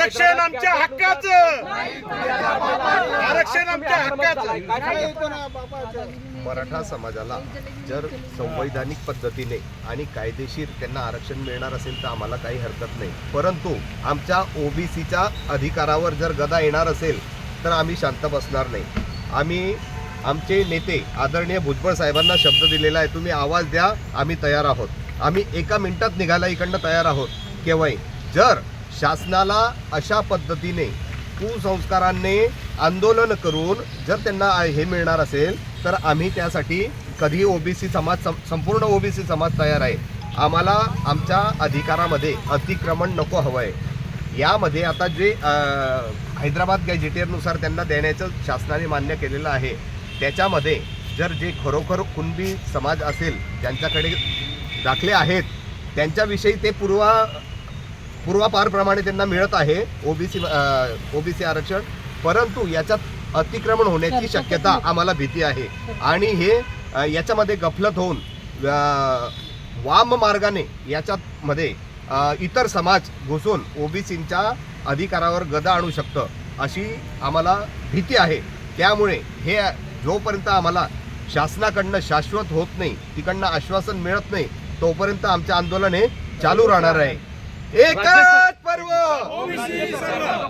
आरक्षण आमच्या हक्काचं. आरक्षण आमच्या हक्काचं. मराठा समाजाला जर संवैधानिक पद्धतीने आणि कायदेशीर त्यांना आरक्षण मिळणार असेल तर आम्हाला काही हरकत नाही. परंतु आमच्या ओबीसीच्या अधिकारावर जर गदा येणार असेल तर आम्ही शांत बसणार नाही. आम्ही आमचे नेते आदरणीय भुजबळ साहेबांना शब्द दिलेला आहे तुम्ही आवाज द्या आम्ही तयार आहोत. आम्ही एका मिनिटात निघायला इकडनं तयार आहोत. केव्हाही. जर शासनाला अशा पद्धतीने कुसंस्कारांनी आंदोलन करून जर त्यांना हे मिळणार असेल तर आम्ही त्यासाठी कधी ओबीसी समाज सं- संपूर्ण ओबीसी समाज तयार आहे. आम्हाला आमच्या अधिकारामध्ये अतिक्रमण नको हवं आहे यामध्ये आता जे हैदराबाद गॅजेटियरनुसार त्यांना देण्याचं शासनाने मान्य केलेलं आहे त्याच्यामध्ये जर जे खरोखर कुणबी समाज असेल ज्यांच्याकडे दाखले आहेत त्यांच्याविषयी ते पूर्वा पूर्वापारप्रमाणे त्यांना मिळत आहे ओबीसी ओबीसी आरक्षण. परंतु याच्यात अतिक्रमण होण्याची शक्यता आम्हाला भीती आहे. आणि हे याच्यामध्ये गफलत होऊन वाम मार्गाने याच्यात मध्ये अ, इतर समाज घुसून ओबीसींच्या अधिकारावर गदा आणू शकतं अशी आम्हाला भीती आहे. त्यामुळे हे जोपर्यंत आम्हाला शासनाकडनं शाश्वत होत नाही तिकडनं आश्वासन मिळत नाही तोपर्यंत आमचे आंदोलन हे चालू राहणार आहे. एकच पर्व!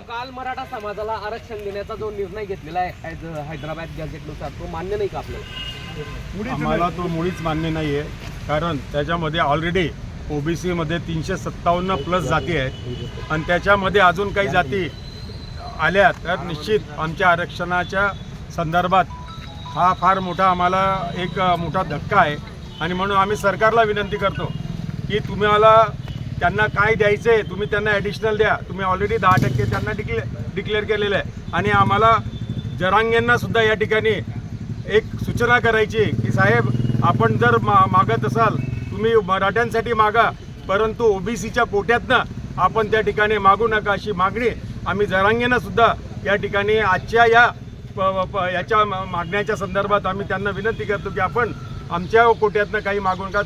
काल मराठा समाजाला आरक्षण देण्याचा जो निर्णय घेतलेला आहे हैद- हैदराबाद गॅझेटनुसार तो मान्य नाही का आपल्याला? आम्हाला तो मुळीच मान्य नाही आहे कारण त्याच्यामध्ये ऑलरेडी ओबीसीमध्ये तीनशे सत्तावन्न प्लस जाती आहेत. आणि त्याच्यामध्ये अजून काही जाती आल्या तर निश्चित आमच्या आरक्षणाच्या संदर्भात हा फार मोठा आम्हाला एक मोठा धक्का आहे. आणि म्हणून आम्ही सरकारला विनंती करतो की तुम्हाला त्यांना काय द्यायचं आहे तुम्ही त्यांना ॲडिशनल द्या. तुम्ही ऑलरेडी दहा टक्के त्यांना डिक्ले डिक्लेअर केलेलं आहे. आणि आम्हाला जरांग्यांना सुद्धा या ठिकाणी एक सूचना करायची की साहेब आपण जर मा मागत असाल तुम्ही मराठ्यांसाठी मागा परंतु ओबीसीच्या कोट्यातनं आपण त्या ठिकाणी मागू नका अशी मागणी आम्ही जरांगेनं सुद्धा या ठिकाणी आजच्या या प- प- याच्या मागण्याच्या संदर्भात आम्ही त्यांना विनंती करतो की आपण आमच्या कोट्यातनं काही मागू नका.